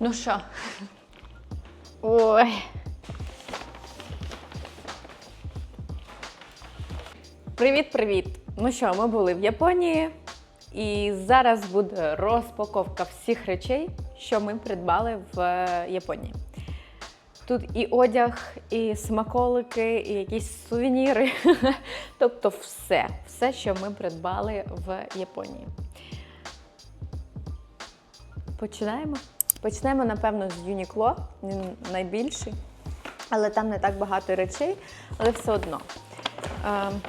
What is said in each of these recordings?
Ну що, Ой. привіт-привіт! Ну що, ми були в Японії, і зараз буде розпаковка всіх речей, що ми придбали в е, Японії. Тут і одяг, і смаколики, і якісь сувеніри. тобто все, все, що ми придбали в Японії. Починаємо. Почнемо, напевно, з Uniqlo. Він найбільший. Але там не так багато речей, але все одно. Ем,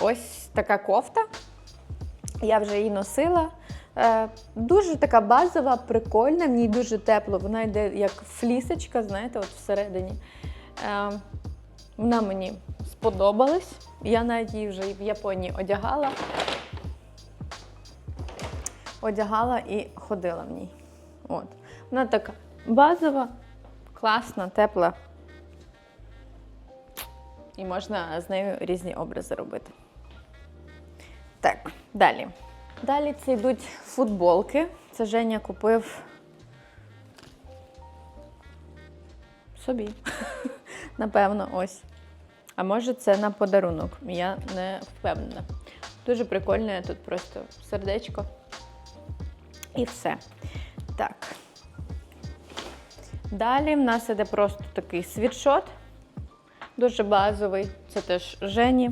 Ось така кофта. Я вже її носила. Е, Дуже така базова, прикольна, в ній дуже тепло. Вона йде як флісочка, знаєте, от всередині. Е, Вона мені сподобалась. Я навіть її вже в Японії одягала. Одягала і ходила в ній. От. Вона така базова, класна, тепла. І можна з нею різні образи робити. Так, далі. Далі це йдуть футболки. Це Женя купив собі. Напевно, ось. А може це на подарунок. Я не впевнена. Дуже прикольне тут просто сердечко. І все. Так. Далі в нас іде просто такий світшот. Дуже базовий. Це теж Жені.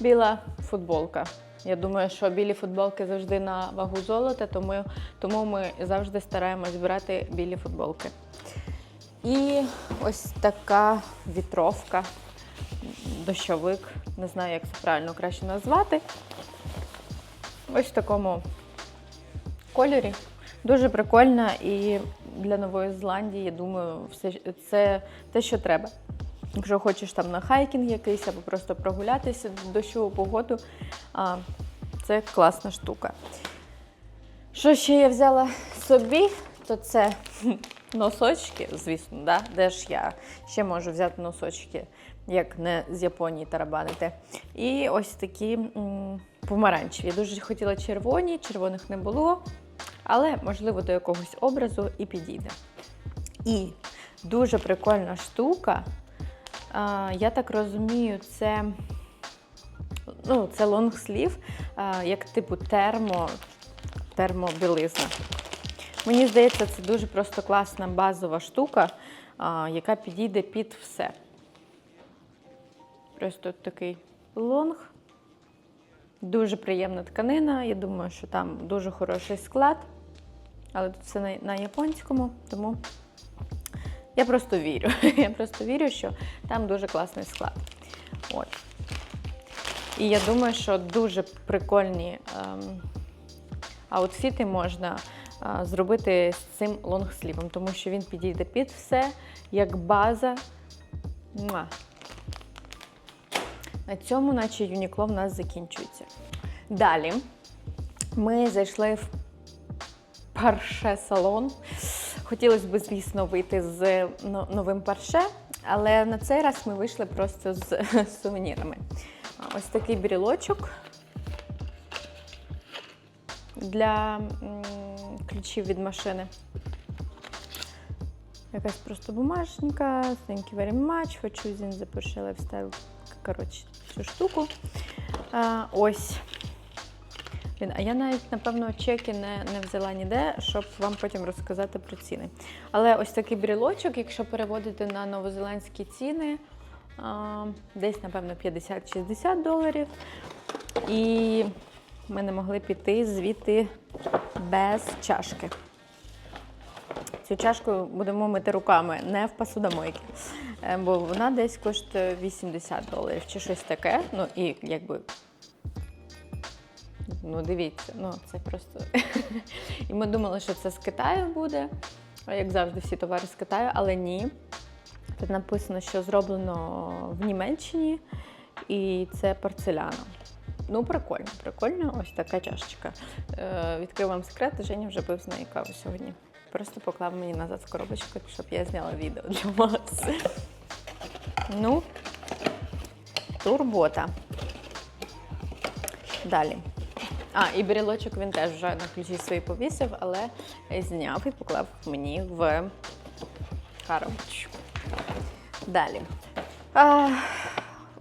Біла футболка. Я думаю, що білі футболки завжди на вагу золота, тому, тому ми завжди стараємось брати білі футболки. І ось така вітровка, дощовик. Не знаю, як це правильно краще назвати. Ось в такому кольорі. Дуже прикольна і для Нової Зеландії, я думаю, все, це те, що треба. Якщо хочеш там на хайкінг якийсь або просто прогулятися в дощову погоду, а, це класна штука. Що ще я взяла собі, то це носочки, звісно, да? де ж я ще можу взяти носочки, як не з Японії тарабанити. І ось такі м, помаранчеві. Я дуже хотіла червоні, червоних не було, але можливо до якогось образу і підійде. І дуже прикольна штука. Я так розумію, це, ну, це лонгслів, як типу термо, термобілизна. Мені здається, це дуже просто класна базова штука, яка підійде під все. Просто такий лонг. Дуже приємна тканина. Я думаю, що там дуже хороший склад. Але тут все на, на японському, тому я просто вірю. Я просто вірю, що там дуже класний склад. От. І я думаю, що дуже прикольні ем, аутфіти можна е, зробити з цим лонгслівом, тому що він підійде під все, як база. Муа. На цьому, наче Юнікло, в нас закінчується. Далі ми зайшли в парше салон. Хотілося б, звісно, вийти з новим парше, але на цей раз ми вийшли просто з сувенірами. Ось такий брілочок для ключів від машини. Якась просто бумаженька, thank you very much choosing the Porsche Lifestyle. Коротше, цю штуку. А, ось. А я навіть, напевно, чеки не, не взяла ніде, щоб вам потім розказати про ціни. Але ось такий брілочок, якщо переводити на новозеландські ціни, а, десь, напевно, 50-60 доларів. І ми не могли піти звідти без чашки. Цю чашку будемо мити руками, не в посудомойці. Е, Бо вона десь коштує 80 доларів чи щось таке. Ну і якби. Ну, дивіться, ну це просто. і ми думали, що це з Китаю буде, як завжди, всі товари з Китаю, але ні. Тут написано, що зроблено в Німеччині, і це порцеляна. Ну, прикольно, прикольно, ось така чашечка. Е, відкрив вам секрет, Женя вже пив з неї каву сьогодні. Просто поклав мені назад в коробочку, щоб я зняла відео для вас. Ну, турбота. Далі. А, і брілочок він теж вже на ключі свої повісив, але зняв і поклав мені в коробочку. Далі. А,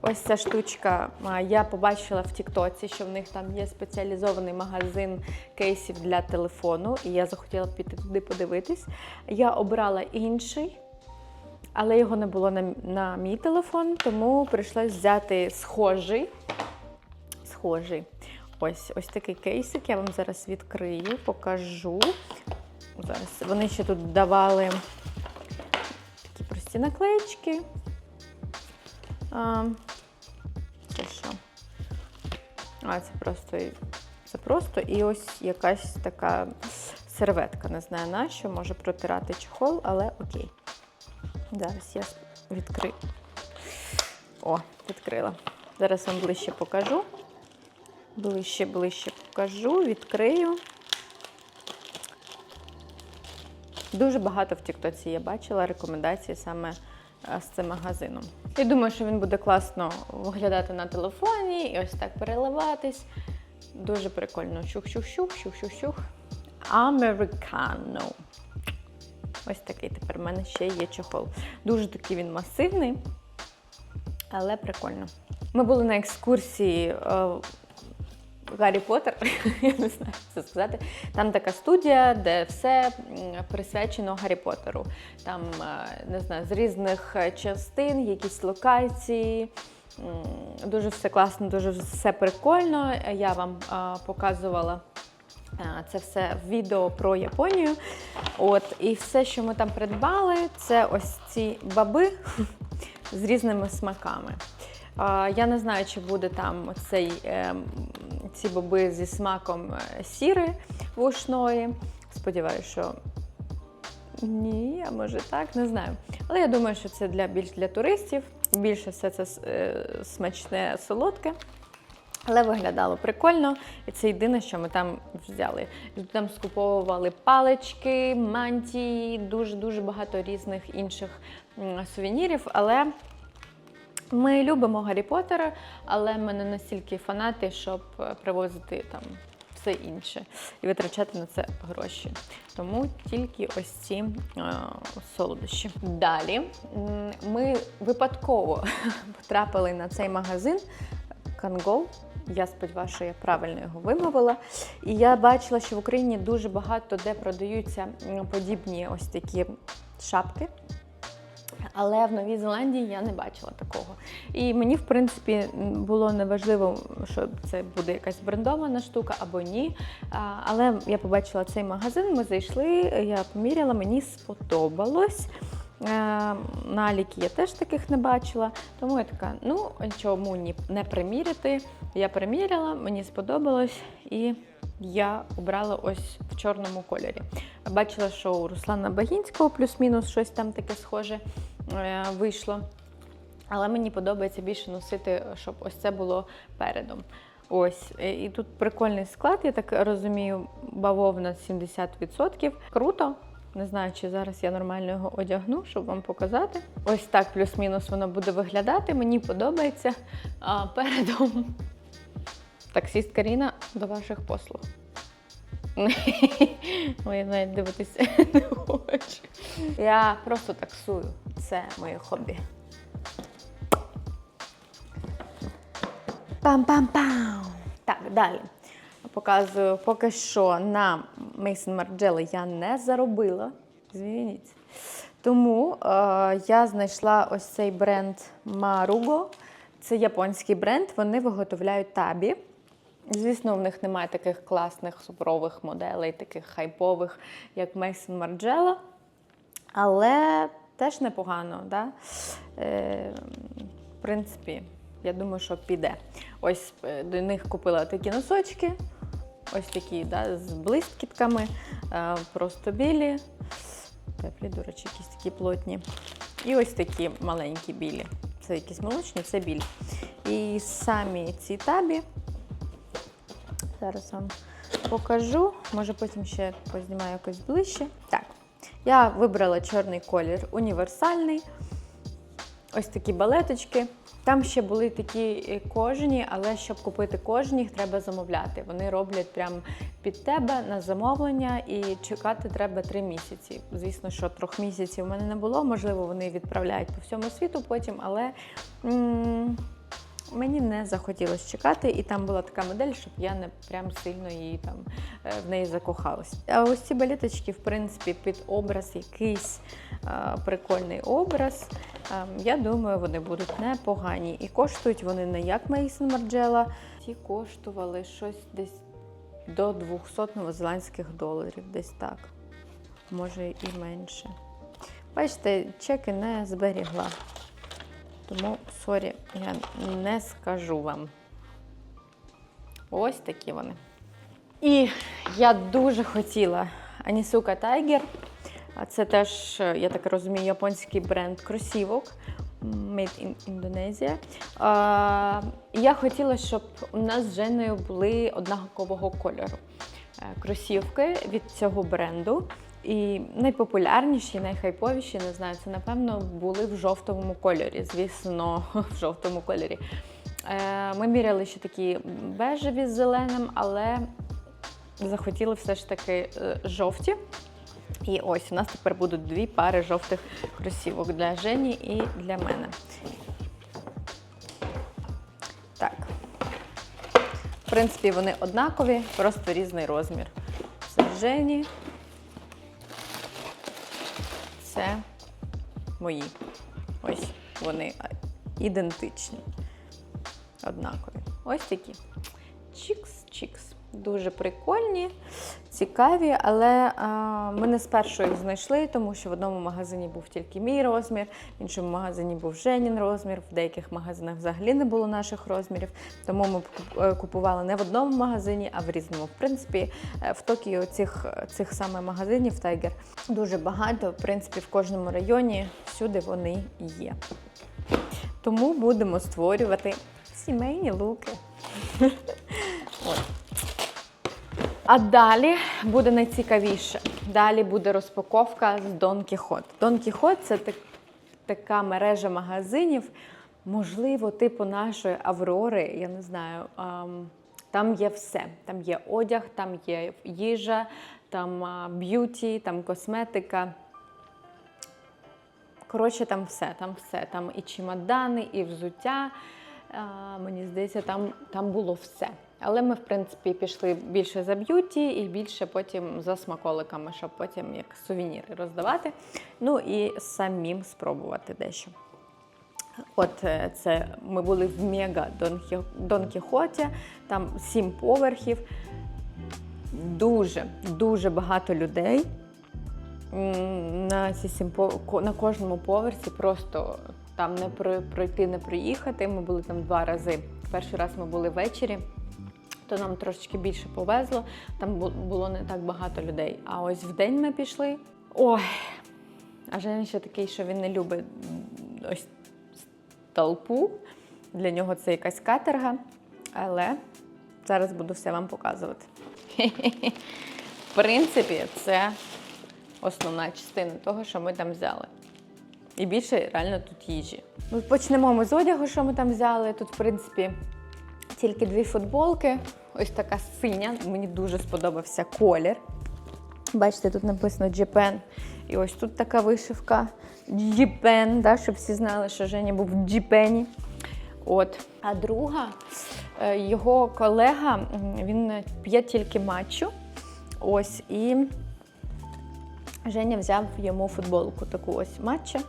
ось ця штучка. Я побачила в Тіктоці, що в них там є спеціалізований магазин кейсів для телефону, і я захотіла піти туди подивитись. Я обрала інший. Але його не було на, на мій телефон, тому прийшлось взяти схожий. Схожий. Ось ось такий кейсик. Я вам зараз відкрию, покажу. Зараз вони ще тут давали такі прості наклеїчки. Це що? А, це просто, це просто і ось якась така серветка. Не знаю на що, може протирати чехол, але окей. Зараз я відкрию. О, відкрила. Зараз вам ближче покажу. Ближче, ближче покажу, відкрию. Дуже багато в Тіктоці я бачила рекомендації саме з цим магазином. І думаю, що він буде класно виглядати на телефоні і ось так переливатись. Дуже прикольно. Щух-щух-щух, щух-щух-щух. Американо. Ось такий тепер в мене ще є чохол. Дуже такий він масивний, але прикольно. Ми були на екскурсії е, Гаррі Поттер, я не знаю, як це сказати. Там така студія, де все присвячено Гаррі Поттеру. Там, е, не знаю, з різних е, частин, якісь локації. Дуже все класно, дуже все прикольно. Я вам е, показувала. Це все відео про Японію. От, і все, що ми там придбали, це ось ці баби з різними смаками. Я не знаю, чи буде там оцей, ем, ці боби зі смаком е, сіри вушної. Сподіваюся, що ні, а може так, не знаю. Але я думаю, що це для більш для туристів. Більше все це е, смачне, солодке. Але виглядало прикольно, і це єдине, що ми там взяли. Там скуповували палички, мантії, дуже-дуже багато різних інших сувенірів. Але ми любимо Гаррі Поттера, але ми не настільки фанати, щоб е, привозити там все інше і витрачати на це гроші. Тому тільки ось ці е, солодощі. Далі ми випадково потрапили на цей магазин Кангол. Я сподіваюся, що я правильно його вимовила. І я бачила, що в Україні дуже багато де продаються подібні ось такі шапки. Але в Новій Зеландії я не бачила такого. І мені, в принципі, було неважливо, що це буде якась брендована штука або ні. Але я побачила цей магазин, ми зайшли, я поміряла, мені сподобалось. Е, Наліки я теж таких не бачила, тому я така, ну чому ні не приміряти. Я приміряла, мені сподобалось, і я обрала ось в чорному кольорі. Бачила, що у Руслана Багінського плюс-мінус щось там таке схоже вийшло. Але мені подобається більше носити, щоб ось це було передом. Ось, е, і тут прикольний склад, я так розумію, бавовна 70%. Круто. Не знаю, чи зараз я нормально його одягну, щоб вам показати. Ось так плюс-мінус воно буде виглядати. Мені подобається. А передом таксіст Каріна до ваших послуг. Ой, навіть дивитися не хочу. Я просто таксую. Це моє хобі. Пам-пам-пам! Так, далі. Показую, поки що на Mason Margiela я не заробила. Звініть. Тому е, я знайшла ось цей бренд Marugo. Це японський бренд, вони виготовляють табі. Звісно, в них немає таких класних суперових моделей, таких хайпових, як Mason Margiela. Але теж непогано. Да? Е, в принципі, я думаю, що піде. Ось е, до них купила такі носочки, ось такі да, з блискітками, е, просто білі. Теплі, до речі, якісь такі плотні. І ось такі маленькі білі. Це якісь молочні, це білі. І самі ці табі. Зараз вам покажу. Може потім ще познімаю якось ближче. Так, я вибрала чорний колір універсальний. Ось такі балеточки. Там ще були такі е, кожені, але щоб купити кожні, їх треба замовляти. Вони роблять прямо під тебе на замовлення і чекати треба три місяці. Звісно, що трьох місяців у мене не було. Можливо, вони відправляють по всьому світу потім, але м, мені не захотілося чекати, і там була така модель, щоб я не прям сильно її там е, в неї закохалась. А ось ці балеточки, в принципі, під образ якийсь е, прикольний образ. Е, Я думаю, вони будуть непогані. І коштують вони не як Мейсон Марджела. Ті коштували щось десь до 200 новозеландських доларів, десь так. Може і менше. Бачите, чеки не зберігла. Тому, сорі, я не скажу вам. Ось такі вони. І я дуже хотіла Анісука Тайгер. Це теж, я так розумію, японський бренд кросівок Made in Indonesia. А, я хотіла, щоб у нас з Женою були однакового кольору е, кросівки від цього бренду. І найпопулярніші, найхайповіші, не знаю, це напевно були в жовтому кольорі. Звісно, в жовтому кольорі. Е, Ми міряли ще такі бежеві з зеленим, але захотіли все ж таки е, жовті. І ось у нас тепер будуть дві пари жовтих кросівок для Жені і для мене. Так. В принципі, вони однакові, просто різний розмір. Це Жені. Це мої. Ось вони ідентичні. Однакові. Ось такі. Чікс-чікс. Дуже прикольні, цікаві, але а, ми не спершу їх знайшли, тому що в одному магазині був тільки мій розмір, в іншому магазині був Женін розмір, в деяких магазинах взагалі не було наших розмірів. Тому ми е, купували не в одному магазині, а в різному. В принципі, е, в Токіо цих, цих саме магазинів Tiger дуже багато. В принципі, в кожному районі всюди вони є. Тому будемо створювати сімейні луки. От. А далі буде найцікавіше. Далі буде розпаковка з Don Quixote. Don Quixote – це так, така мережа магазинів, можливо, типу нашої Аврори, я не знаю. ам, там є все. Там є одяг, там є їжа, там б'юті, там косметика. Коротше, там все, там все. Там і чемодани, і взуття. Мені здається, там, там було все. Але ми, в принципі, пішли більше за б'юті і більше потім за смаколиками, щоб потім як сувеніри роздавати. Ну і самим спробувати дещо. От е, це ми були в Мега Дон, Кіхоті, там сім поверхів. Дуже, дуже багато людей. На, ці сім на кожному поверсі просто там не пройти, не приїхати. Ми були там два рази. Перший раз ми були ввечері, то нам трошечки більше повезло. Там було не так багато людей. А ось в день ми пішли. Ой, а Женя ще такий, що він не любить ось толпу. Для нього це якась каторга. Але зараз буду все вам показувати. В принципі, це основна частина того, що ми там взяли. І більше реально тут їжі. Ну, почнемо ми з одягу, що ми там взяли. Тут, в принципі, тільки дві футболки. Ось така синя. Мені дуже сподобався колір. Бачите, тут написано Japan. І ось тут така вишивка Japan, да, щоб всі знали, що Женя був в Джіпені. От. А друга, е, його колега, він п'є тільки матчу. Ось і Женя взяв йому футболку таку ось матча.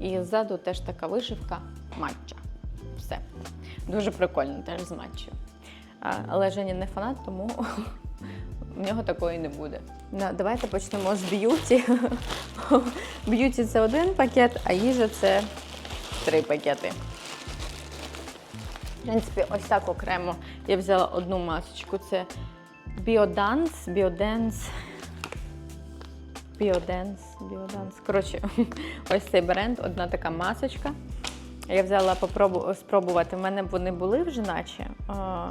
І ззаду теж така вишивка матча. Все. Дуже прикольно теж з матчем. А, Але Женя не фанат, тому в нього такої не буде. Ну, давайте почнемо з б'юті. Б'юті це один пакет, а їжа це три пакети. В принципі, ось так окремо я взяла одну масочку. Це Біоданс, Біоденс. Біоденс, Біоданс. Коротше, ось цей бренд, одна така масочка. Я взяла попробу, спробувати. У мене вони були вже наче. а,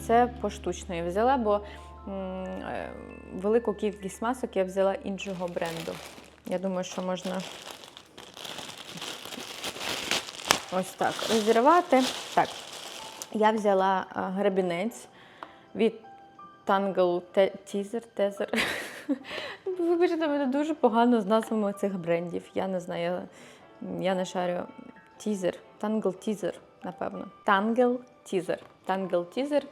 це поштучно я взяла, бо е, велику кількість масок я взяла іншого бренду. Я думаю, що можна ось так розірвати. Так, я взяла а, гребінець від Tangle Te- Teaser. Teaser. Вибачте, мене дуже погано з назвами цих брендів. Я не знаю, я не шарю. Teaser. Tangle Teaser, напевно. Tangle Teaser. Tangle Teaser.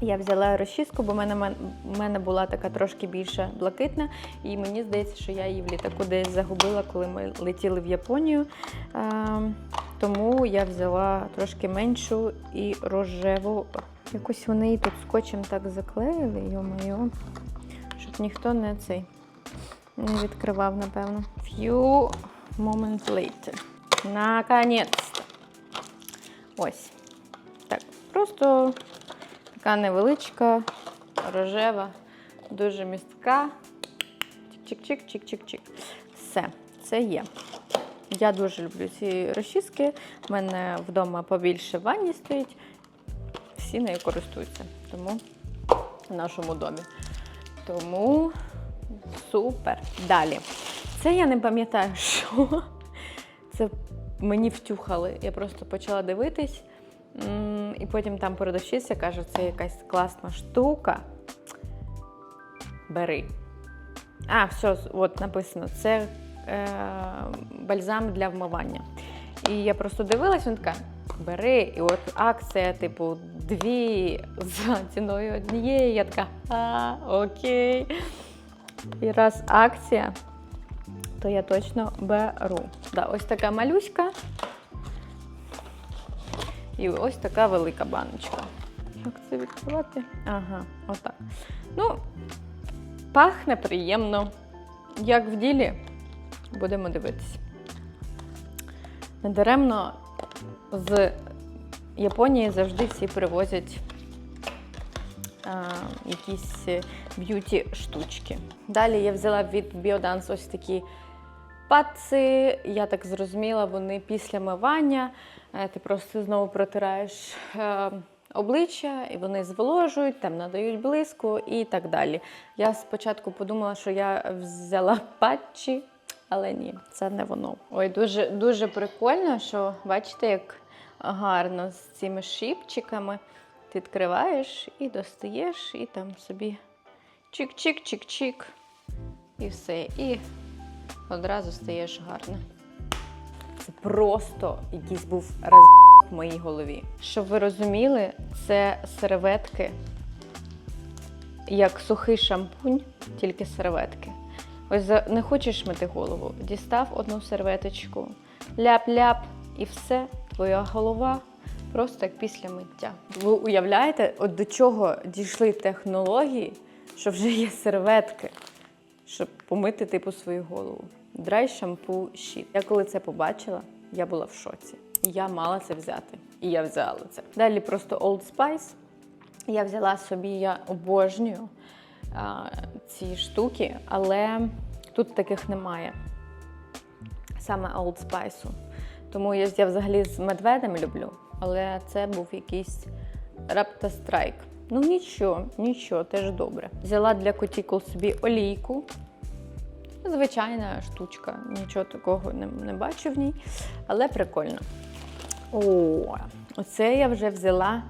Я взяла розчіску, бо в мене, мене була така трошки більше блакитна, і мені здається, що я її в літаку десь загубила, коли ми летіли в Японію. Ем, тому я взяла трошки меншу і рожеву. Якось вони її тут скотчем так заклеїли, йо-моє, щоб ніхто не цей не відкривав, напевно. Few moments later. Наконець. Ось. Так, просто така невеличка, рожева, дуже містка. Чик-чик-чик, чик-чик-чик. Все, це є. Я дуже люблю ці розчіски. У мене вдома побільше ванні стоїть. Всі нею користуються. Тому в нашому домі. Тому супер. Далі. Це я не пам'ятаю, що. Це мені втюхали. Я просто почала дивитись. І потім там продавщиця каже, це якась класна штука. Бери. А, все, от написано, це е, бальзам для вмивання. І я просто дивилась, він така, бери, і от акція, типу, дві за ціною однієї. Я така, а, окей. І раз акція, то я точно беру. Да, ось така малюська. І ось така велика баночка. Як це відкривати? Ага, отак. Ну, пахне приємно. Як в ділі, будемо дивитися. Недаремно з Японії завжди всі привозять а, якісь б'юті штучки. Далі я взяла від Biodance ось такі паци. Я так зрозуміла, вони після мивання. е, Ти просто знову протираєш е, обличчя, і вони зволожують, там надають блиску і так далі. Я спочатку подумала, що я взяла патчі, але ні, це не воно. Ой, дуже, дуже прикольно, що бачите, як гарно з цими шипчиками. Ти відкриваєш і достаєш, і там собі чик-чик-чик-чик. І все. І одразу стаєш гарно. Це просто якийсь був роз в моїй голові. Щоб ви розуміли, це серветки, як сухий шампунь, тільки серветки. Ось не хочеш мити голову, дістав одну серветочку, ляп-ляп, і все, твоя голова просто як після миття. Ви уявляєте, от до чого дійшли технології, що вже є серветки, щоб помити типу свою голову. Драй шампу щіт. Я коли це побачила, я була в шоці. Я мала це взяти. І я взяла це. Далі просто Old Spice. Я взяла собі, я обожнюю а, ці штуки, але тут таких немає. Саме Old Spice. Тому я, я взагалі з медведем люблю, але це був якийсь Raptor Strike. Ну нічого, нічого, теж добре. Взяла для котікул собі олійку. Звичайна штучка, нічого такого не, не бачу в ній, але прикольно. О, оце я вже взяла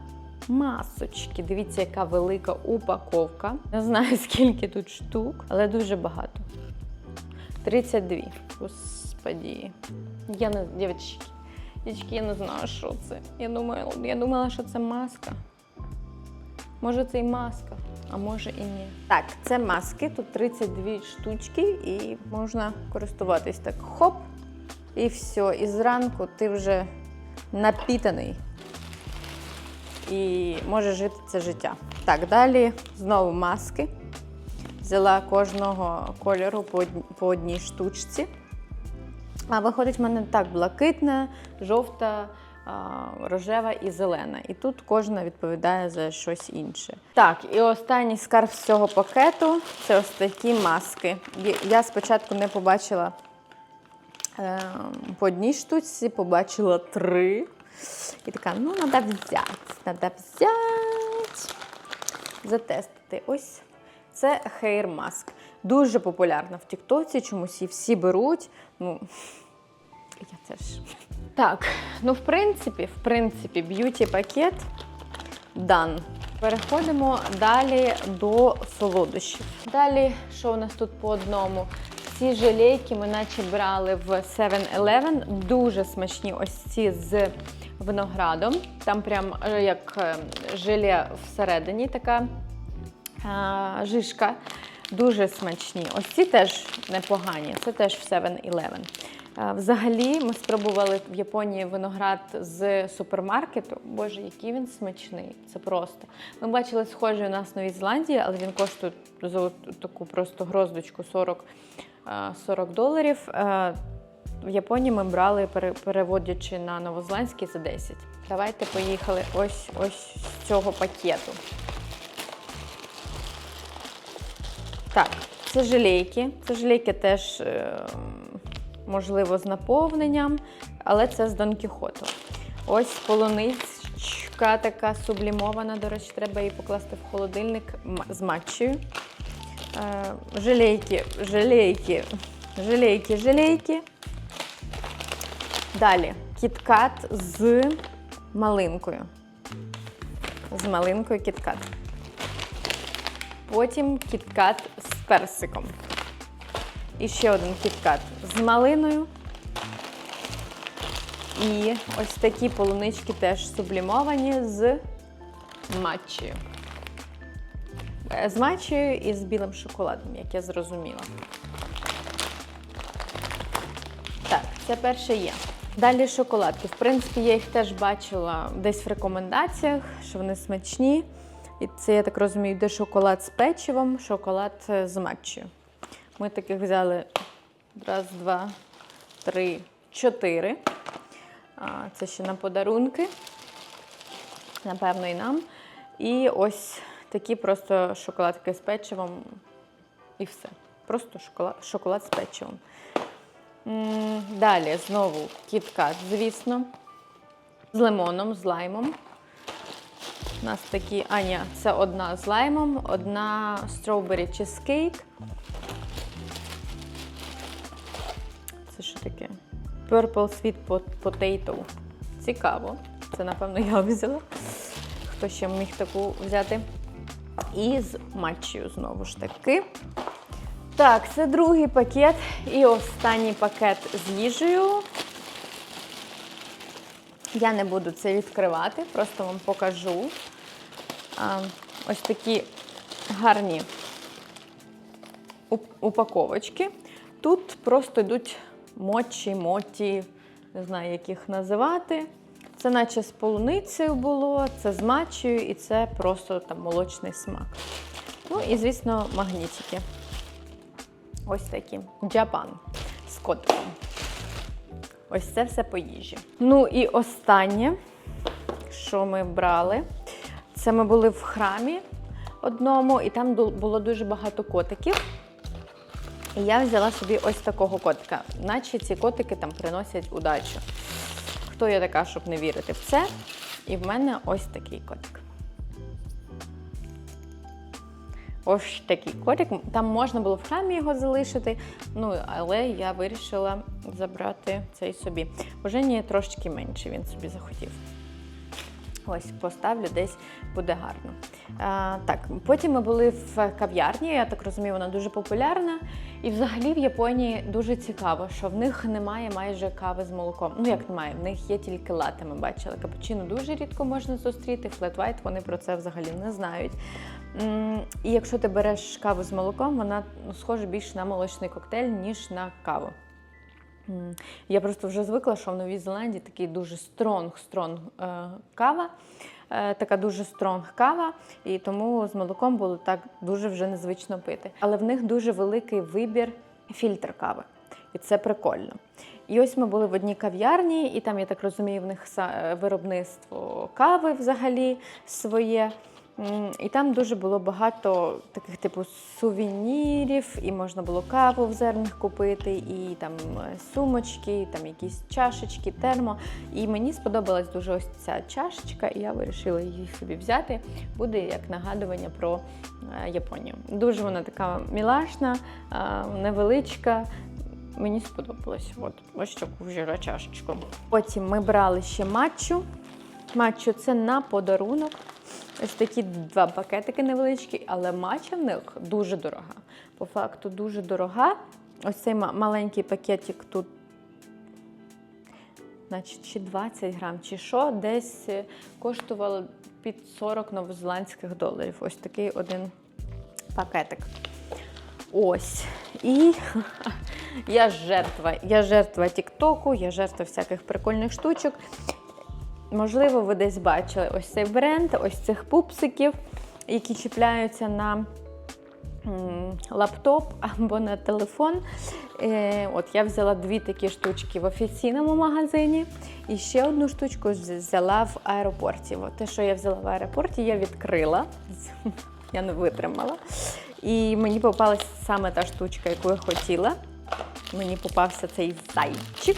масочки. Дивіться, яка велика упаковка. Не знаю, скільки тут штук, але дуже багато. 32. Господі. Я не, дівчатки, дівчатки, я не знаю, що це. Я думала, я думала, що це маска. Може, це і маска, а може і ні. Так, це маски. Тут 32 штучки, і можна користуватись так. Хоп, і все. І зранку ти вже напітаний і можеш жити це життя. Так, далі знову маски. Взяла кожного кольору по одній, штучці. А виходить в мене так: блакитна, жовта, рожева і зелена. І тут кожна відповідає за щось інше. Так, і останній скарб з цього пакету це ось такі маски. Я- спочатку не побачила е, по одній штучці, побачила три. І така, ну, треба взяти, треба взяти, затестити. Ось це Hair Mask. Дуже популярна в Тіктоці, чомусь її всі беруть. Ну, я теж Так, ну в принципі, в принципі, б'юті пакет дан. Переходимо далі до солодощів. Далі, що у нас тут по одному? Ці желейки ми наче брали в 7-Eleven. Дуже смачні ось ці з виноградом. Там прям е, як е, желе всередині така а, жишка. Дуже смачні. Ось ці теж непогані. Це теж в 7-Eleven. Взагалі, ми спробували в Японії виноград з супермаркету. Боже, який він смачний. Це просто. Ми бачили схожий у нас в Новій Зеландії, але він коштує за таку просто гроздочку 40, 40 доларів. В Японії ми брали, переводячи на новозеландський за 10. Давайте поїхали ось ось з цього пакету. Так, це желейки. Це желейки теж, е, можливо, з наповненням, але це з Дон Кіхоту. Ось полуничка така сублімована, до речі, треба її покласти в холодильник з матчею. Е, Желейки, желейки, желейки, желейки. Далі кіткат з малинкою. З малинкою кіткат. Потім кіткат з персиком. І ще один кіткат з малиною. І ось такі полунички теж сублімовані з матчею. Е, З матчею і з білим шоколадом, як я зрозуміла. Так, це перше є. Далі шоколадки. В принципі, я їх теж бачила десь в рекомендаціях, що вони смачні. І це, я так розумію, йде шоколад з печивом, шоколад е, з матчею. Ми таких взяли раз, два, три, чотири. Це ще на подарунки. Напевно, і нам. І ось такі просто шоколадки з печивом. І все. Просто шоколад, шоколад з печивом. Далі знову кіткат, звісно, з лимоном, з лаймом. У нас такі, а ні, це одна з лаймом, одна strawberry cheesecake. Purple sweet pot- potato. Цікаво. Це, напевно, я взяла. Хто ще міг таку взяти? І з матчею знову ж таки. Так, це другий пакет. І останній пакет з їжею. Я не буду це відкривати, просто вам покажу. А, ось такі гарні упаковочки. Тут просто йдуть мочі, моті, не знаю, як їх називати. Це наче з полуницею було, це з матчею і це просто там молочний смак. Ну і, звісно, магнітики. Ось такі. Джапан з котиком. Ось це все по їжі. Ну і останнє, що ми брали, це ми були в храмі одному, і там було дуже багато котиків. І я взяла собі ось такого котика, наче ці котики там приносять удачу. Хто я така, щоб не вірити в це? І в мене ось такий котик. Ось такий котик. Там можна було в храмі його залишити, ну але я вирішила забрати цей собі. У Жені трошки менше він собі захотів. Ось поставлю, десь буде гарно. А, так, потім ми були в кав'ярні. Я так розумію, вона дуже популярна. І взагалі в Японії дуже цікаво, що в них немає майже кави з молоком. Ну як немає, в них є тільки лати. Ми бачили. Капучино дуже рідко можна зустріти. Флет White вони про це взагалі не знають. І якщо ти береш каву з молоком, вона ну, схожа більш на молочний коктейль, ніж на каву. Я просто вже звикла, що в Новій Зеландії такий дуже стронг-стронг е, кава, е, така дуже стронг кава, і тому з молоком було так дуже вже незвично пити. Але в них дуже великий вибір фільтр кави, і це прикольно. І ось ми були в одній кав'ярні, і там, я так розумію, в них е, виробництво кави взагалі своє. І там дуже було багато таких типу сувенірів, і можна було каву в зернах купити, і там е, сумочки, і там якісь чашечки, термо. І мені сподобалась дуже ось ця чашечка, і я вирішила її собі взяти. Буде як нагадування про е, Японію. Дуже вона така мілашна, е, невеличка. Мені сподобалось. От, ось таку взяла чашечку. Потім ми брали ще матчу. Матчу це на подарунок. Ось такі два пакетики невеличкі, але матча в них дуже дорога. По факту дуже дорога. Ось цей маленький пакетик тут, значить, чи 20 грам, чи що, десь е, коштувало під 40 новозеландських доларів. Ось такий один пакетик. Ось. І я жертва. Я жертва Тіктоку, я жертва всяких прикольних штучок. Можливо, ви десь бачили ось цей бренд, ось цих пупсиків, які чіпляються на лаптоп або на телефон. Е, от я взяла дві такі штучки в офіційному магазині і ще одну штучку взяла в аеропорті. От те, що я взяла в аеропорті, я відкрила. Я не витримала. І мені попалася саме та штучка, яку я хотіла. Мені попався цей зайчик.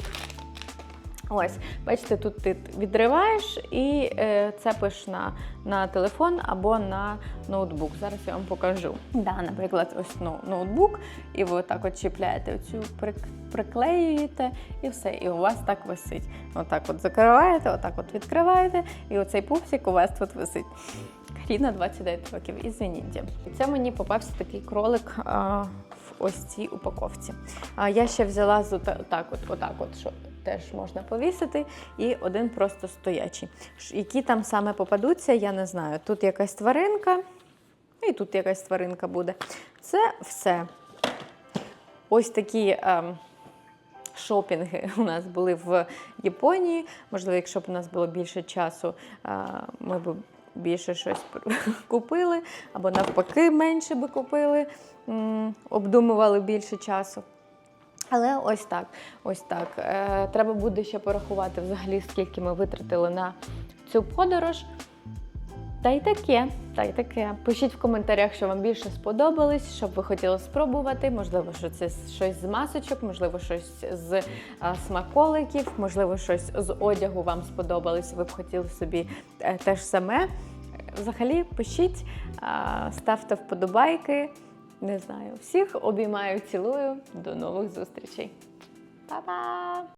Ось, бачите, тут ти відриваєш і е, цепиш на, на телефон або на ноутбук. Зараз я вам покажу. Да, наприклад, ось ну, ноутбук, і ви отак от чіпляєте оцю прик- приклеюєте, і все, і у вас так висить. Отак от закриваєте, отак от відкриваєте, і оцей пупсик у вас тут висить. Каріна 29 років, ізвініть. І це мені попався такий кролик а, в ось цій упаковці. А я ще взяла з отак, от, отак, от, що теж можна повісити, і один просто стоячий. Які там саме попадуться, я не знаю. Тут якась тваринка, і тут якась тваринка буде. Це все. Ось такі. ем, Шопінги у нас були в Японії. Можливо, якщо б у нас було більше часу, а, ми б більше щось купили, або навпаки, менше би купили, обдумували більше часу. Але ось так, ось так. Е, треба буде ще порахувати взагалі, скільки ми витратили на цю подорож. Та й таке, та й таке. Пишіть в коментарях, що вам більше сподобалось, що б ви хотіли спробувати. Можливо, що це щось з масочок, можливо, щось з а, смаколиків, можливо, щось з одягу вам сподобалось. Ви б хотіли собі е, те ж саме. Взагалі, пишіть, а, ставте вподобайки. Не знаю, всіх обіймаю, цілую. До нових зустрічей. Па-па!